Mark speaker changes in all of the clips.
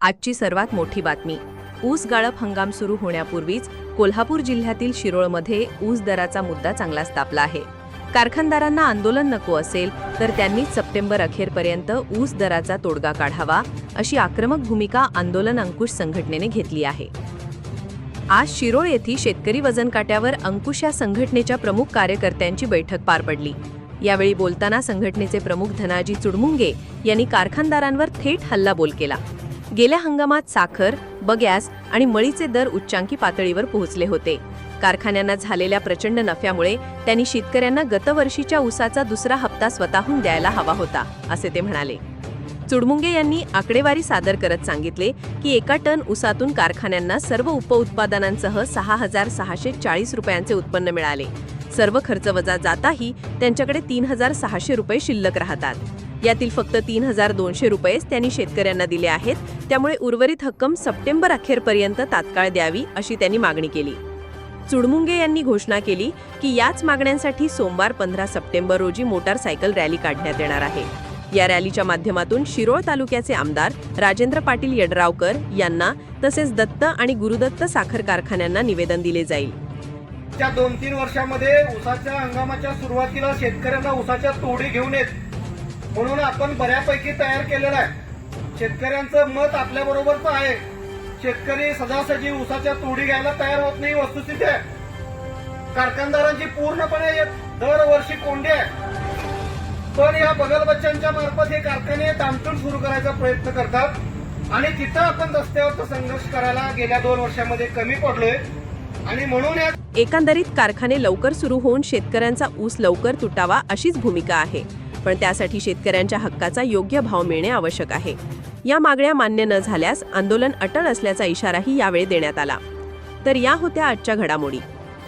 Speaker 1: आजची सर्वात मोठी बातमी. ऊस गाळप हंगाम सुरू होण्यापूर्वीच कोल्हापूर जिल्ह्यातील शिरोळमध्ये ऊस दराचा मुद्दा चांगलाच तापला आहे. कारखानदारांना आंदोलन नको असेल तर त्यांनीच सप्टेंबर अखेरपर्यंत ऊस दराचा तोडगा काढावा अशी आक्रमक भूमिका आंदोलन अंकुश संघटनेने घेतली आहे. आज शिरोळ येथील शेतकरी वजन काट्यावर अंकुश या संघटनेच्या प्रमुख कार्यकर्त्यांची बैठक पार पडली. यावेळी बोलताना संघटनेचे प्रमुख धनाजी चुडमुंगे यांनी कारखानदारांवर थेट हल्लाबोल केला. गेल्या हंगामात साखर बगॅस आणि मळीचे दर उच्चांकी पातळीवर पोहोचले होते. कारखान्यांना झालेल्या प्रचंड नफ्यामुळे त्यांनी शेतकऱ्यांना गतवर्षीच्या ऊसाचा दुसरा हप्ता स्वतःहून द्यायला हवा होता असे ते म्हणाले. चुडमुंगे यांनी आकडेवारी सादर करत सांगितले की एका टन ऊसातून कारखान्यांना सर्व उपउत्पादनांसह सहा हजार सहाशे चाळीस रुपयांचे उत्पन्न मिळाले. सर्व खर्च वजा जाताही त्यांच्याकडे तीन हजार सहाशे रुपये शिल्लक राहतात. यातील फक्त तीन हजार दोनशे रुपयेच त्यांनी शेतकऱ्यांना दिले आहेत. त्यामुळे उर्वरित हक्कम सप्टेंबर अखेरपर्यंत तात्काळ द्यावी अशी त्यांनी मागणी केली. चुडमुंगे यांनी घोषणा केली की याच मागण्यांसाठी सोमवार पंधरा सप्टेंबर रोजी मोटारसायकल रॅली काढण्यात येणार आहे. या रॅलीच्या माध्यमातून शिरोळ तालुक्याचे आमदार राजेंद्र पाटील यड्रावकर यांना तसेच दत्त आणि गुरुदत्त साखर कारखान्यांना निवेदन दिले जाईल.
Speaker 2: त्या दोन तीन वर्षामध्ये उसाच्या हंगामाच्या सुरुवातीला शेतकऱ्यांना उसाच्या तोडी घेऊन येत म्हणून आपण बऱ्यापैकी तयार केलेला आहे. शेतकऱ्यांचं मत आपल्या बरोबरच आहे. शेतकरी सजासजी उसाच्या तोडी घ्यायला तयार होत नाही वस्तुस्थिती आहे. कारखानदारांची पूर्णपणे दरवर्षी कोंडी आहे. पण या बगल बच्चांच्या मार्फत हे कारखाने दामटून सुरू करायचा प्रयत्न करतात. आणि तिथं आपण रस्त्यावरचा संघर्ष करायला गेल्या दोन वर्षामध्ये कमी पडलोय. आणि म्हणून या
Speaker 1: एकंदरीत कारखाने लवकर सुरू होऊन शेतकऱ्यांचा ऊस लवकर तुटावा अशीच भूमिका आहे. पण त्यासाठी शेतकऱ्यांच्या हक्काचा योग्य भाव मिळणे आवश्यक आहे. या मागण्या मान्य न झाल्यास आंदोलन अटळ असल्याचा इशाराही यावेळी देण्यात आला. तर या होत्या आजच्या घडामोडी.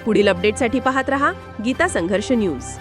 Speaker 1: पुढील अपडेटसाठी पाहत रहा गीता संघर्ष न्यूज.